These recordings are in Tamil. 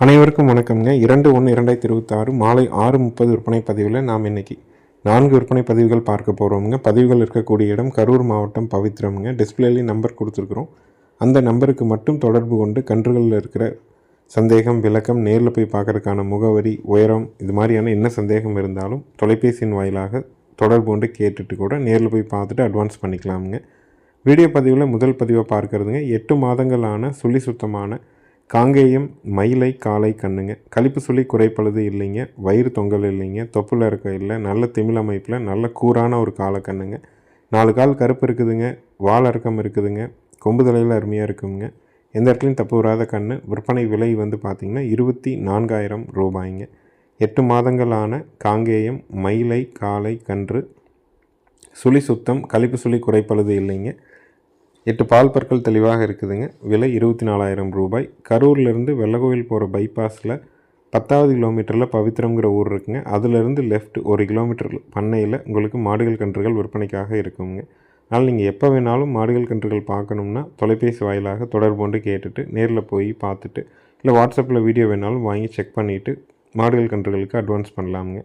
அனைவருக்கும் வணக்கம்ங்க. இரண்டு ஒன்று இரண்டாயிரத்தி இருபத்தாறு மாலை ஆறு முப்பது விற்பனை பதிவில் நாம் இன்னைக்கு நான்கு விற்பனை பதிவுகள் பார்க்க போகிறோமுங்க பதிவுகள் இருக்கக்கூடிய இடம் கரூர் மாவட்டம் பவித்ரம்ங்க. டிஸ்பிளேலேயும் நம்பர் கொடுத்துருக்குறோம். அந்த நம்பருக்கு மட்டும் தொடர்பு கொண்டு கன்றுகளில் இருக்கிற சந்தேகம் விளக்கம் நேரில் போய் பார்க்கறதுக்கான முகவரி உயரம் இது மாதிரியான என்ன சந்தேகம் இருந்தாலும் தொலைபேசியின் வாயிலாக தொடர்பு கொண்டு கேட்டுட்டு கூட நேரில் போய் பார்த்துட்டு அட்வான்ஸ் பண்ணிக்கலாமுங்க. வீடியோ பதிவில் முதல் பதிவை பார்க்கறதுங்க. எட்டு மாதங்களான சுழி சுத்தமான காங்கேயம் மயிலை காலை கண்ணுங்க. கழிப்பு சொல்லி குறைப்பழுது இல்லைங்க வயிறு தொங்கல் இல்லைங்க தொப்புல இருக்க இல்லை நல்ல திமிழ் அமைப்பில் நல்ல கூரான ஒரு காளை கண்ணுங்க. நாலு கால் கருப்பு இருக்குதுங்க வால் இறக்கம் இருக்குதுங்க கொம்பு தலையில் அருமையாக இருக்குங்க. எந்த இடத்துலையும் தப்பு வராத கன்று விற்பனை விலை வந்து பார்த்திங்கன்னா இருபத்தி நான்காயிரம் ரூபாய்ங்க. எட்டு மாதங்களான காங்கேயம் மயிலை காளை கன்று சுழி சுத்தம் கழிப்பு சுழி குறைப்பழுது இல்லைங்க. எட்டு பால் பற்கள் தெளிவாக இருக்குதுங்க. விலை இருபத்தி நாலாயிரம் ரூபாய். கரூர்லேருந்து வெள்ளகோவில் போகிற பைபாஸில் பத்தாவது கிலோமீட்டரில் பவித்திரங்கிற ஊர் இருக்குங்க. அதுலேருந்து லெஃப்ட் ஒரு கிலோமீட்டர் பண்ணையில் உங்களுக்கு மாடுகள் கன்றுகள் விற்பனைக்காக இருக்குங்க. அதனால் நீங்கள் எப்போ வேணாலும் மாடுகள் கன்றுகள் பார்க்கணும்னா தொலைபேசி வாயிலாக தொடர்பு கொண்டு கேட்டுட்டு நேரில் போய் பார்த்துட்டு இல்லை வாட்ஸ்அப்பில் வீடியோ வேணாலும் வாங்கி செக் பண்ணிவிட்டு மாடுகள் கன்றுகளுக்கு அட்வான்ஸ் பண்ணலாமுங்க.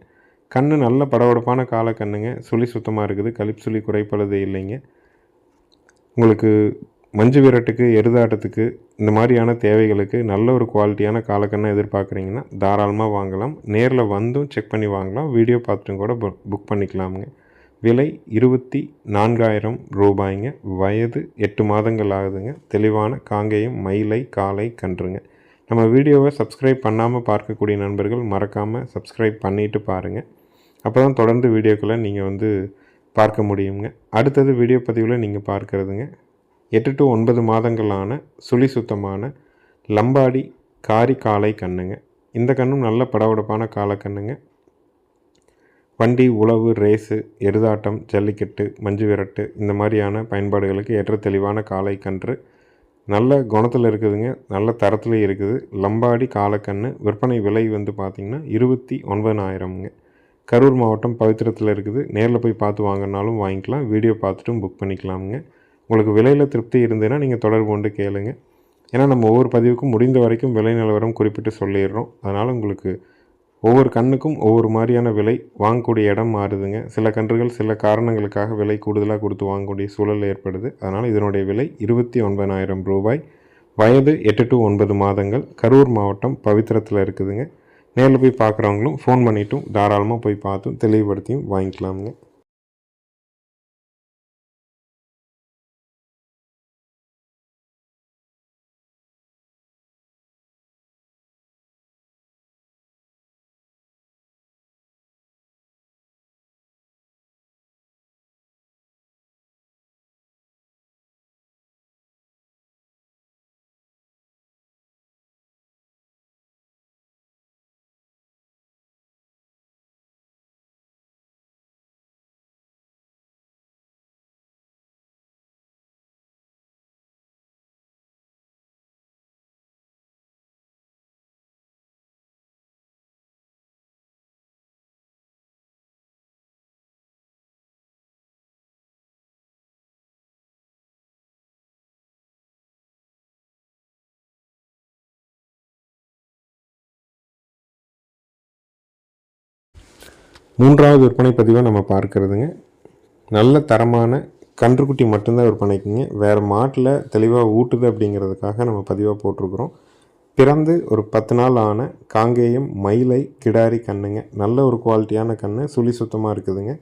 கண்ணு நல்ல படபடப்பான கால கண்ணுங்க சுழி சுத்தமாக இருக்குது. கழிப்பு சுழி குறைப்பழுது இல்லைங்க. உங்களுக்கு மஞ்சு விரட்டுக்கு எருதாட்டத்துக்கு இந்த மாதிரியான தேவைகளுக்கு நல்ல ஒரு குவாலிட்டியான காலக்கண்ணை எதிர்பார்க்குறீங்கன்னா தாராளமாக வாங்கலாம். நேரில் வந்தும் செக் பண்ணி வாங்கலாம். வீடியோ பார்த்துட்டும் கூட புக் பண்ணிக்கலாமுங்க. விலை இருபத்தி நான்காயிரம் ரூபாய்ங்க. வயது எட்டு மாதங்கள் ஆகுதுங்க. தெளிவான காங்கேயம் மயிலை காலை கன்றுங்க. நம்ம வீடியோவை சப்ஸ்கிரைப் பண்ணாமல் பார்க்கக்கூடிய நண்பர்கள் மறக்காமல் சப்ஸ்கிரைப் பண்ணிவிட்டு பாருங்கள் அப்போ தான் தொடர்ந்து வீடியோக்களை நீங்கள் வந்து பார்க்க முடியுங்க. அடுத்தது வீடியோ பதிவில் நீங்கள் பார்க்குறதுங்க. எட்டு டு ஒன்பது மாதங்களான சுழி சுத்தமான லம்பாடி காரி காளை கண்ணுங்க. இந்த கண்ணும் நல்ல படபடப்பான காளை கண்ணுங்க. வண்டி உழவு ரேஸு எருதாட்டம் ஜல்லிக்கட்டு மஞ்சு விரட்டு இந்த மாதிரியான பயன்பாடுகளுக்கு ஏற்ற தெளிவான காளை கன்று. நல்ல குணத்தில் இருக்குதுங்க. நல்ல தரத்துலேயும் இருக்குது. லம்பாடி காலக்கன்று விற்பனை விலை வந்து பார்த்திங்கன்னா இருபத்தி ஒன்பதாயிரம்ங்க. கரூர் மாவட்டம் பவித்திரத்தில் இருக்குது. நேரில் போய் பார்த்து வாங்கினாலும் வாங்கிக்கலாம். வீடியோ பார்த்துட்டும் புக் பண்ணிக்கலாமுங்க. உங்களுக்கு விலையில் திருப்தி இருந்ததுன்னா நீங்கள் தொடர்பு கொண்டு கேளுங்க. ஏன்னா நம்ம ஒவ்வொரு பதிவுக்கும் முடிந்த வரைக்கும் விலை நிலவரம் குறிப்பிட்டு சொல்லிடுறோம். அதனால் உங்களுக்கு ஒவ்வொரு கண்ணுக்கும் ஒவ்வொரு மாதிரியான விலை வாங்கக்கூடிய இடம் மாறுதுங்க. சில கன்றுகள் சில காரணங்களுக்காக விலை கூடுதலாக கொடுத்து வாங்கக்கூடிய சூழல் ஏற்படுது. அதனால் இதனுடைய விலை இருபத்தி ஒன்பதாயிரம் ரூபாய். வயது எட்டு டு ஒன்பது மாதங்கள். கரூர் மாவட்டம் பவித்திரத்தில் இருக்குதுங்க. நேரில் போய் பார்க்குறவங்களும் ஃபோன் பண்ணிவிட்டும் தாராளமாக போய் பார்த்தும் தெளிவுபடுத்தியும் வாங்கிக்கலாமுங்க. மூன்றாவது விற்பனை பதிவாக நம்ம பார்க்குறதுங்க. நல்ல தரமான கன்றுக்குட்டி மட்டும்தான் விற்பனைக்குங்க. வேறு மாட்டில் தெளிவாக ஊட்டுது அப்படிங்கிறதுக்காக நம்ம பதிவாக போட்டிருக்கிறோம். பிறந்து ஒரு பத்து நாள் ஆன காங்கேயம் மயிலை கிடாரி கண்ணுங்க. நல்ல ஒரு குவாலிட்டியான கன்று சுழி சுத்தமாக இருக்குதுங்க.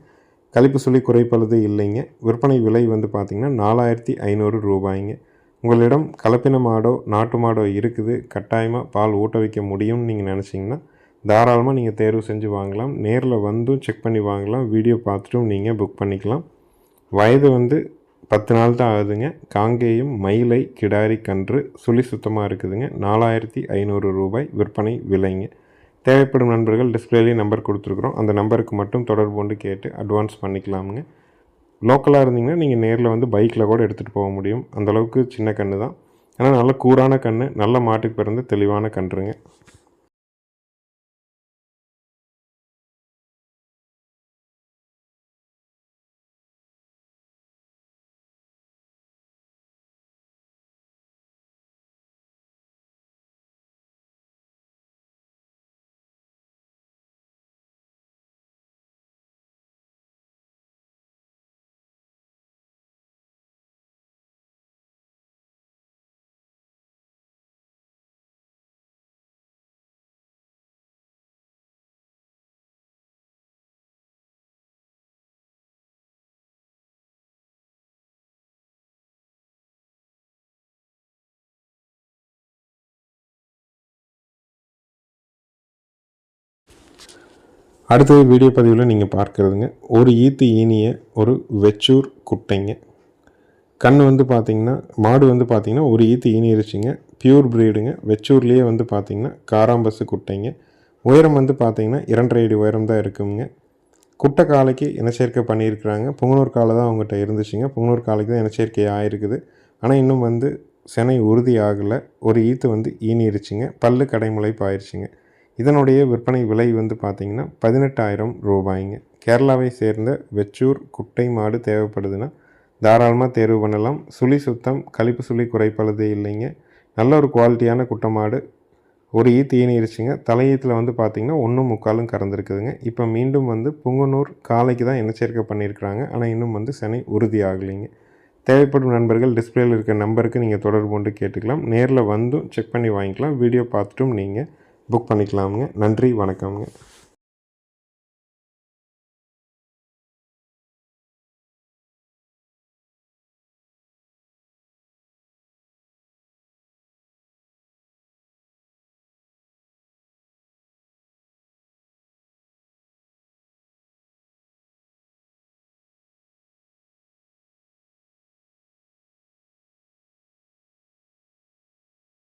கழிப்பு சுழி குறைப்பழுது இல்லைங்க. விற்பனை விலை வந்து பார்த்திங்கன்னா நாலாயிரத்தி ஐநூறு ரூபாய்ங்க. உங்களிடம் கலப்பின மாடோ நாட்டு மாடோ இருக்குது. கட்டாயமாக பால் ஊட்ட வைக்க முடியும்னு நீங்கள் நினச்சிங்கன்னா தாராளமாக நீங்கள் தேர்வு செஞ்சு வாங்கலாம். நேரில் வந்தும் செக் பண்ணி வாங்கலாம். வீடியோ பார்த்துட்டும் நீங்கள் புக் பண்ணிக்கலாம். வயது வந்து பத்து நாள் தான் ஆகுதுங்க. காங்கேயம் மயிலை கிடாரி கன்று சுழி சுத்தமாக இருக்குதுங்க. நாலாயிரத்தி ஐநூறு ரூபாய் விற்பனை விலைங்க. தேவைப்படும் நண்பர்கள் டிஸ்பிளேலேயே நம்பர் கொடுத்துருக்குறோம். அந்த நம்பருக்கு மட்டும் தொடர்பு கொண்டு கேட்டு அட்வான்ஸ் பண்ணிக்கலாமுங்க. லோக்கலாக இருந்தீங்கன்னா நீங்கள் நேரில் வந்து பைக்கில் கூட எடுத்துகிட்டு போக முடியும். அந்தளவுக்கு சின்ன கன்று தான் ஆனால் நல்ல கூரான கன்று நல்ல மாட்டுக்கு பிறந்த தெளிவான கன்றுங்க. அடுத்தது வீடியோ பதிவில் நீங்கள் பார்க்குறதுங்க. ஒரு ஈத்து ஈனிய ஒரு வெச்சூர் குட்டைங்க. கண் வந்து பார்த்திங்கன்னா மாடு வந்து பார்த்தீங்கன்னா ஒரு ஈத்து ஈனிருச்சுங்க. பியூர் ப்ரீடுங்க வெச்சூர்லேயே வந்து பார்த்தீங்கன்னா காராம்பசு குட்டைங்க. உயரம் வந்து பார்த்திங்கன்னா இரண்டரை அடி உயரம் தான் இருக்குங்க. குட்டை காளைக்கு இனச்சேர்க்கை பண்ணியிருக்கிறாங்க. புங்கனூர் காலை தான் அவங்ககிட்ட இருந்துச்சுங்க. புங்கனூர் காளைக்கு தான் இனச்சேர்க்கை ஆகிருக்குது ஆனால் இன்னும் வந்து செனை உறுதி ஆகலை. ஒரு ஈத்து வந்து ஈனிருச்சுங்க. பல்லு கடைமுளைப்பு ஆயிடுச்சுங்க இதனுடைய விற்பனை விலை வந்து பார்த்திங்கன்னா பதினெட்டாயிரம் ரூபாய்ங்க. கேரளாவை சேர்ந்த வெச்சூர் குட்டை மாடு தேவைப்படுதுன்னா தாராளமாக தேர்வு பண்ணலாம். சுழி சுத்தம் கழிப்பு சுழி குறைப்பழுதே இல்லைங்க. நல்ல ஒரு குவாலிட்டியான குட்டை மாடு. ஒரு ஈ தீனிருச்சுங்க தலையீத்தில் வந்து பார்த்திங்கன்னா ஒன்றும் முக்காலும் கறந்துருக்குதுங்க. இப்போ மீண்டும் வந்து புங்கனூர் காலைக்கு தான் இனச்சேர்க்கை பண்ணியிருக்கிறாங்க. ஆனால் இன்னும் வந்து சனி உறுதி ஆகலைங்க. தேவைப்படும் நண்பர்கள் டிஸ்பிளேயில் இருக்க நம்பருக்கு நீங்கள் தொடர்பு கொண்டு கேட்டுக்கலாம். நேரில் வந்தும் செக் பண்ணி வாங்கிக்கலாம். வீடியோ பார்த்துட்டும் நீங்கள் புக் பண்ணிக்கலாமுங்க. நன்றி வணக்கம்ங்க.